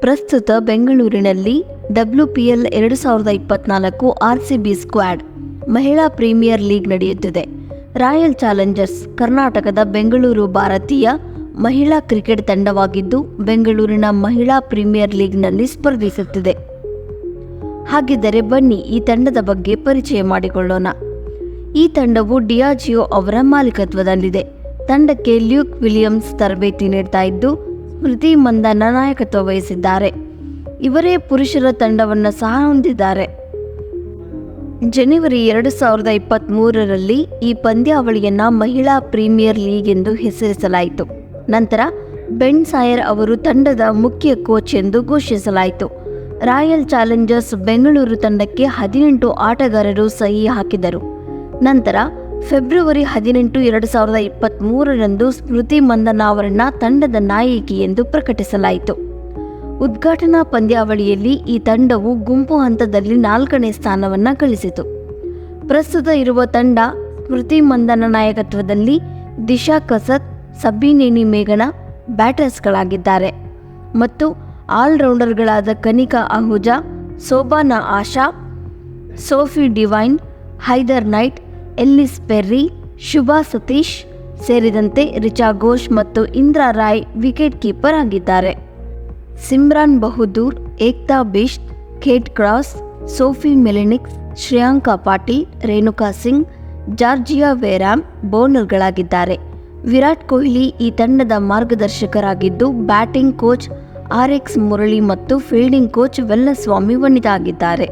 ಪ್ರಸ್ತುತ ಬೆಂಗಳೂರಿನಲ್ಲಿ ಡಬ್ಲ್ಯೂಪಿಎಲ್ ಎರಡು ಸಾವಿರದ ಇಪ್ಪತ್ನಾಲ್ಕು ಆರ್ಸಿಬಿ ಸ್ಕ್ವಾಡ್ ಮಹಿಳಾ ಪ್ರೀಮಿಯರ್ ಲೀಗ್ ನಡೆಯುತ್ತಿದೆ. ರಾಯಲ್ ಚಾಲೆಂಜರ್ಸ್ ಕರ್ನಾಟಕದ ಬೆಂಗಳೂರು ಭಾರತೀಯ ಮಹಿಳಾ ಕ್ರಿಕೆಟ್ ತಂಡವಾಗಿದ್ದು ಬೆಂಗಳೂರಿನ ಮಹಿಳಾ ಪ್ರೀಮಿಯರ್ ಲೀಗ್ನಲ್ಲಿ ಸ್ಪರ್ಧಿಸುತ್ತಿದೆ. ಹಾಗಿದ್ದರೆ ಬನ್ನಿ ಈ ತಂಡದ ಬಗ್ಗೆ ಪರಿಚಯ ಮಾಡಿಕೊಳ್ಳೋಣ. ಈ ತಂಡವು ಡಿಯಾಜಿಯೋ ಅವರ ಮಾಲೀಕತ್ವದಲ್ಲಿದೆ. ತಂಡಕ್ಕೆ ಲ್ಯೂಕ್ ವಿಲಿಯಮ್ಸ್ ತರಬೇತಿ ನೀಡ್ತಾ ಇದ್ದು ಸ್ಮೃತಿ ಮಂದನ ನಾಯಕತ್ವ ವಹಿಸಿದ್ದಾರೆ. ಇವರೇ ಪುರುಷರ ತಂಡವನ್ನು ಸಹ ಹೊಂದಿದ್ದಾರೆ. ಜನವರಿ ಎರಡು ಸಾವಿರದ ಇಪ್ಪತ್ತ್ ಮೂರರಲ್ಲಿ ಈ ಪಂದ್ಯಾವಳಿಯನ್ನು ಮಹಿಳಾ ಪ್ರೀಮಿಯರ್ ಲೀಗ್ ಎಂದು ಹೆಸರಿಸಲಾಯಿತು. ನಂತರ ಬೆನ್ ಸಾಯರ್ ಅವರು ತಂಡದ ಮುಖ್ಯ ಕೋಚ್ ಎಂದು ಘೋಷಿಸಲಾಯಿತು. ರಾಯಲ್ ಚಾಲೆಂಜರ್ಸ್ ಬೆಂಗಳೂರು ತಂಡಕ್ಕೆ ಹದಿನೆಂಟು ಆಟಗಾರರು ಸಹಿ ಹಾಕಿದರು. ನಂತರ ಫೆಬ್ರವರಿ ಹದಿನೆಂಟು, ಎರಡು ಸಾವಿರದ ಇಪ್ಪತ್ತ್ ಮೂರರಂದು ಸ್ಮೃತಿ ಮಂದನ ಅವರನ್ನ ತಂಡದ ನಾಯಕಿ ಎಂದು ಪ್ರಕಟಿಸಲಾಯಿತು. ಉದ್ಘಾಟನಾ ಪಂದ್ಯಾವಳಿಯಲ್ಲಿ ಈ ತಂಡವು ಗುಂಪು ಹಂತದಲ್ಲಿ ನಾಲ್ಕನೇ ಸ್ಥಾನವನ್ನು ಗಳಿಸಿತು. ಪ್ರಸ್ತುತ ಇರುವ ತಂಡ ಸ್ಮೃತಿ ಮಂದನ ನಾಯಕತ್ವದಲ್ಲಿ ದಿಶಾ ಕಸತ್ ಸಬ್ಬಿನೇನಿ ಮೇಘನ, ಬ್ಯಾಟರ್ಸ್ಗಳಾಗಿದ್ದಾರೆ. ಮತ್ತು ಆಲ್ರೌಂಡರ್ಗಳಾದ Kanika Ahuja Sobhana Asha, Sophie Devine, Heather Knight Ellyse Perry, Shubha Satish ಸೇರಿದಂತೆ ರಿಚಾ ಘೋಷ್ ಮತ್ತು ಇಂದ್ರಾ ರಾಯ್ ವಿಕೆಟ್ ಕೀಪರ್ ಆಗಿದ್ದಾರೆ. Simran Bahadur Ekta Bisht, Kate Cross, Sophie Molineux, Shreyanka Patil, Renuka Singh, Georgia Wareham ಬೌಲರ್ಗಳಾಗಿದ್ದಾರೆ. Virat Kohli ಈ ತಂಡದ ಮಾರ್ಗದರ್ಶಕರಾಗಿದ್ದು batting coach R X Murali ಮತ್ತು fielding coach ವೆಲ್ಲಸ್ವಾಮಿ ವನಿತಾ ಆಗಿದ್ದಾರೆ